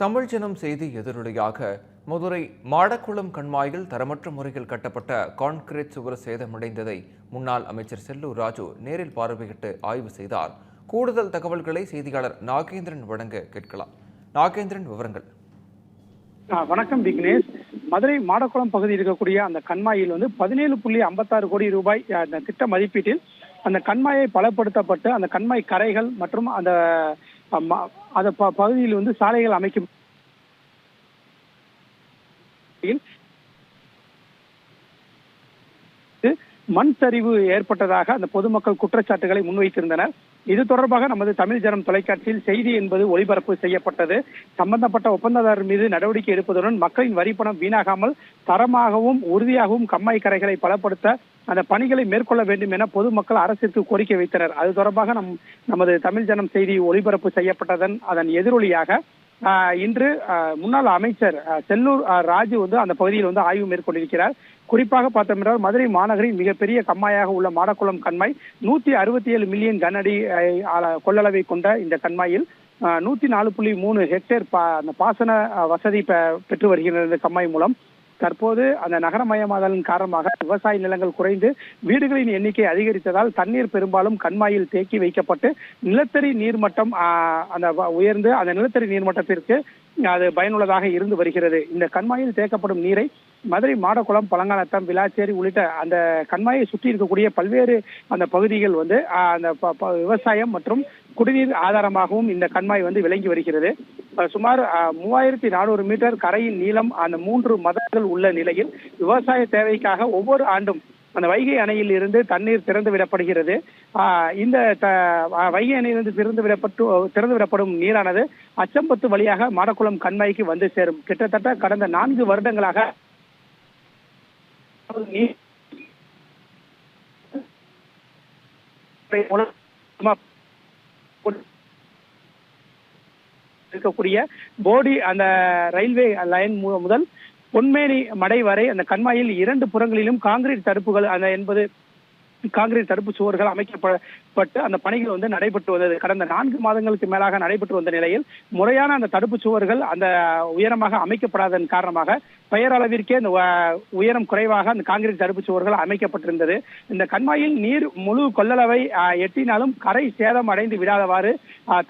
தமிழ் ஜனம் செய்தி எதிரொலியாக மதுரை மாடக்குளம் கண்மாயில் தரமற்ற முறையில் கட்டப்பட்ட கான்கிரீட் சுவர் சேதமடைந்ததை முன்னாள் அமைச்சர் செல்லூர் ராஜு நேரில் பார்வையிட்டு ஆய்வு செய்தார். கூடுதல் தகவல்களை செய்தியாளர் நாகேந்திரன் வழங்க கேட்கலாம். நாகேந்திரன் விவரங்கள். வணக்கம் விக்னேஷ். மதுரை மாடக்குளம் பகுதியில் இருக்கக்கூடிய அந்த கண்மாயில் வந்து பதினேழு புள்ளி ஐம்பத்தாறு கோடி ரூபாய் அந்த திட்ட மதிப்பீட்டில் அந்த கண்மாயை பலப்படுத்தப்பட்டு அந்த கண்மாய் கரைகள் மற்றும் அந்த அந்த பகுதியில் வந்து சாலைகள் அமைக்கும். மண் சரிவு ஏற்பட்டதாக அந்த பொதுமக்கள் குற்றச்சாட்டுகளை முன்வைத்திருந்தனர். இது தொடர்பாக நமது தமிழ் ஜனம் தொலைக்காட்சியில் செய்தி என்பது ஒளிபரப்பு செய்யப்பட்டது. சம்பந்தப்பட்ட ஒப்பந்ததாரர் மீது நடவடிக்கை எடுப்பதுடன் மக்களின் வரிப்பணம் வீணாகாமல் தரமாகவும் உறுதியாகவும் கம்மாய் கரைகளை பலப்படுத்த அந்த பணிகளை மேற்கொள்ள வேண்டும் என பொதுமக்கள் அரசிற்கு கோரிக்கை வைத்தனர். அது தொடர்பாக நம் நமது தமிழ் ஜனம் செய்தி ஒளிபரப்பு செய்யப்பட்டதன் அதன் எதிரொலியாக இன்று முன்னாள் அமைச்சர் செல்லூர் ராஜு வந்து அந்த பகுதியில் வந்து ஆய்வு மேற்கொண்டிருக்கிறார். குறிப்பாக பார்த்தோம் என்றால் மதுரை மாநகரின் மிகப்பெரிய கம்மாயாக உள்ள மாடக்குளம் கண்மாய் நூத்தி அறுபத்தி ஏழு மில்லியன் கனஅடி கொள்ளளவை கொண்ட இந்த கண்மாயில் நூத்தி நாலு புள்ளி மூணு ஹெக்டேர் பா அந்த பாசன வசதி பெற்று வருகிறது இந்த கம்மாய் மூலம் தற்போது அந்த நகரமயமாதலின் காரணமாக விவசாய நிலங்கள் குறைந்து வீடுகளின் எண்ணிக்கை அதிகரித்ததால் தண்ணீர் பெரும்பாலும் கண்மாயில் தேக்கி வைக்கப்பட்டு நிலத்தடி நீர்மட்டம் ஆஹ், அந்த உயர்ந்து அந்த நிலத்தடி நீர்மட்டத்திற்கு அது பயனுள்ளதாக இருந்து வருகிறது. இந்த கண்மாயில் தேக்கப்படும் நீரை மதுரை மாடக்குளம் பழங்கானத்தம் விளாச்சேரி உள்ளிட்ட அந்த கண்மாயை சுற்றி இருக்கக்கூடிய பல்வேறு அந்த பகுதிகள் வந்து ஆஹ், அந்த ப- ப- விவசாயம் மற்றும் குடிநீர் ஆதாரமாகவும் இந்த கண்மாய் வந்து விளங்கி வருகிறது. சுமார் மூவாயிரத்தி நானூறு மீட்டர் கரையின் நீளம் அந்த மூன்று மதங்கள் உள்ள நிலையில் விவசாய தேவைக்காக ஒவ்வொரு ஆண்டும் அந்த வைகை அணையில் இருந்து தண்ணீர் திறந்து விடப்படுகிறது. ஆஹ், இந்த த- வைகை அணையிலிருந்து திறந்து விடப்பட்டு திறந்து விடப்படும் நீரானது அச்சம்பத்து வழியாக மாடக்குளம் கண்மாய்க்கு வந்து சேரும். கிட்டத்தட்ட கடந்த நான்கு வருடங்களாக நீர் மூலம் இருக்கக்கூடிய போடி அந்த ரயில்வே லைன் முதல் பொன்மேனி மடை வரை அந்த கண்மாயில் இரண்டு புறங்களிலும் காங்கிரீட் தடுப்புகள் அந்த என்பது காங்கிரஸ் தடுப்பு சுவர்கள் அமைக்கப்பட்டு அந்த பணிகள் வந்து நடைபெற்று வந்தது. கடந்த நான்கு மாதங்களுக்கு மேலாக நடைபெற்று வந்த நிலையில் முறையான அந்த தடுப்பு சுவர்கள் அந்த உயரமாக அமைக்கப்படாதன் காரணமாக பெயரளவிற்கே அந்த உயரம் குறைவாக அந்த காங்கிரீட் தடுப்பு சுவர்கள் அமைக்கப்பட்டிருந்தது. இந்த கண்மாயில் நீர் முழு கொள்ளளவை எட்டினாலும் கரை சேதம் அடைந்து விடாதவாறு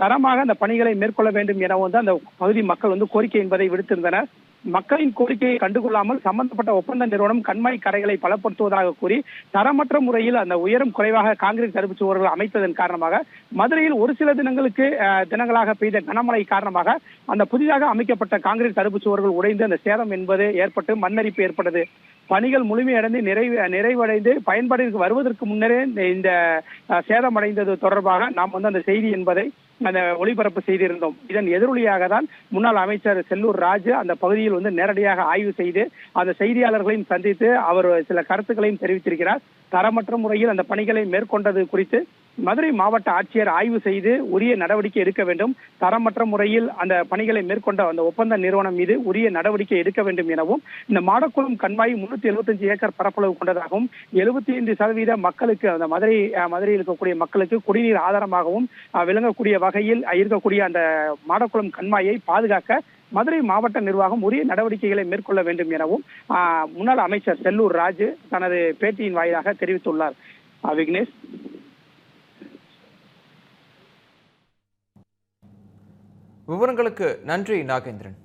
தரமாக அந்த பணிகளை மேற்கொள்ள வேண்டும் என வந்து அந்த பகுதி மக்கள் வந்து கோரிக்கை என்பதை விடுத்திருந்தனர். மக்களின் கோரிக்கையை கண்டுகொள்ளாமல் சம்பந்தப்பட்ட ஒப்பந்த நிறுவனம் கண்மாய் கரைகளை பலப்படுத்துவதாக கூறி தரமற்ற முறையில் அந்த உயரம் குறைவாக காங்கிரீட் தடுப்பு சுவர்கள் அமைத்ததன் காரணமாக மதுரையில் ஒரு சில தினங்களுக்கு தினங்களாக பெய்த கனமழை காரணமாக அந்த புதிதாக அமைக்கப்பட்ட காங்கிரீட் தடுப்பு சுவர்கள் உடைந்து அந்த சேதம் என்பது ஏற்பட்டு மண்ணரிப்பு ஏற்பட்டது. பணிகள் முழுமையடைந்து நிறைவு நிறைவடைந்து பயன்பாட்டிற்கு வருவதற்கு முன்னரே இந்த- சேதமடைந்தது தொடர்பாக நாம் வந்து அந்த செய்தி என்பதை அந்த ஒளிபரப்பு செய்திருந்தோம். இதன் எதிரொலியாக தான் முன்னாள் அமைச்சர் செல்லூர் ராஜு அந்த பகுதியில் வந்து நேரடியாக ஆய்வு செய்து அந்த செய்தியாளர்களையும் சந்தித்து அவர் சில கருத்துக்களையும் தெரிவித்திருக்கிறார். தரமற்ற முறையில் அந்த பணிகளை மேற்கொண்டது குறித்து மதுரை மாவட்ட ஆட்சியர் ஆய்வு செய்து உரிய நடவடிக்கை எடுக்க வேண்டும். தரமற்ற முறையில் அந்த பணிகளை மேற்கொண்ட அந்த ஒப்பந்த நிறுவனம் மீது உரிய நடவடிக்கை எடுக்க வேண்டும் எனவும் இந்த மாடக்குளம் கண்மாய் முன்னூத்தி எழுபத்தஞ்சு ஏக்கர் பரப்பளவு கொண்டதாகவும் எழுபத்தி ஐந்து சதவீத மக்களுக்கு அந்த மதுரை மதுரையில் இருக்கக்கூடிய மக்களுக்கு குடிநீர் ஆதாரமாகவும் விளங்கக்கூடிய வகையில் இருக்கக்கூடிய அந்த மாடக்குளம் கண்மாயை பாதுகாக்க மதுரை மாவட்ட நிர்வாகம் உரிய நடவடிக்கைகளை மேற்கொள்ள வேண்டும் எனவும் முன்னாள் அமைச்சர் செல்லூர் ராஜு தனது பேட்டியின் வாயிலாக தெரிவித்துள்ளார். விக்னேஷ். விவரங்களுக்கு நன்றி நாகேந்திரன்.